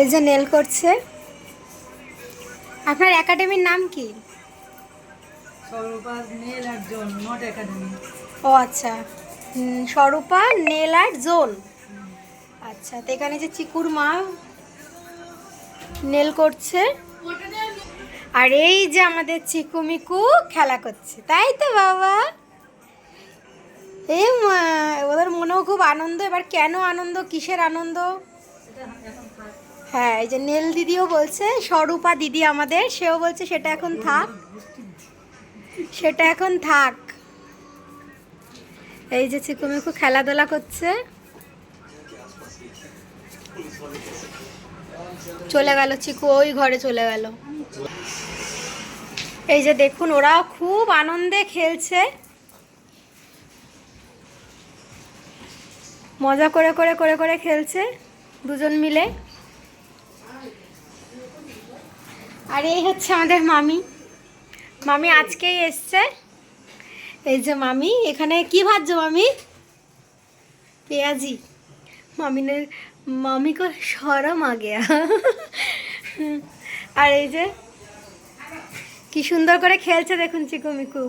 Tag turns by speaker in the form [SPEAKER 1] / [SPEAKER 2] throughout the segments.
[SPEAKER 1] এই যে নেল করছে। আপনার একাডেমির নাম কি?
[SPEAKER 2] আর
[SPEAKER 1] ও আচ্ছা। স্বরূপা নেল আর্ট জোন আচ্ছা তো এখানে যে চিকুর মা নেল করছে। আর এই যে আমাদের চিকু মিকু খেলা করছে তাই তো বাবা? এই ওদের মনেও খুব আনন্দ এবার কেন আনন্দ কিসের আনন্দ? হ্যাঁ এই যে নেল দিদিও বলছে, স্বরূপা দিদি আমাদের, সেও বলছে সেটা এখন থাক। সেটা এখন থাক। এই যে চিকুমিকু খেলাধুলা করছে। চলে গেল চিকু, ওই ঘরে চলে গেল। এই যে দেখুন ওরা খুব আনন্দে খেলছে। মজা করে করে করে করে খেলছে দুজন মিলে। আর এই হচ্ছে আমাদের মামি। মামি আজকেই এসছে। এই যে মামি, এখানে কি ভাজছো মামি? পেঁয়াজি। মামিনের মামি কো শরম আ গয়া। আর এই যে, কি সুন্দর করে খেলছে দেখুন চিকু মিকু।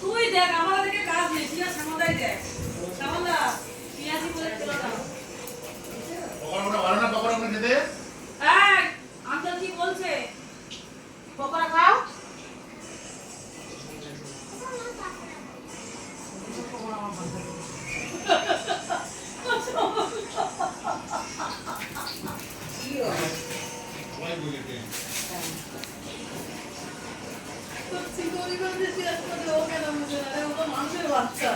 [SPEAKER 2] তুই দেখ কাজ নেই দেখ। বলেছে চিকনি করে দিয়েছি আজকে ও কেন বুঝে না ও তো মানুষের বাচ্চা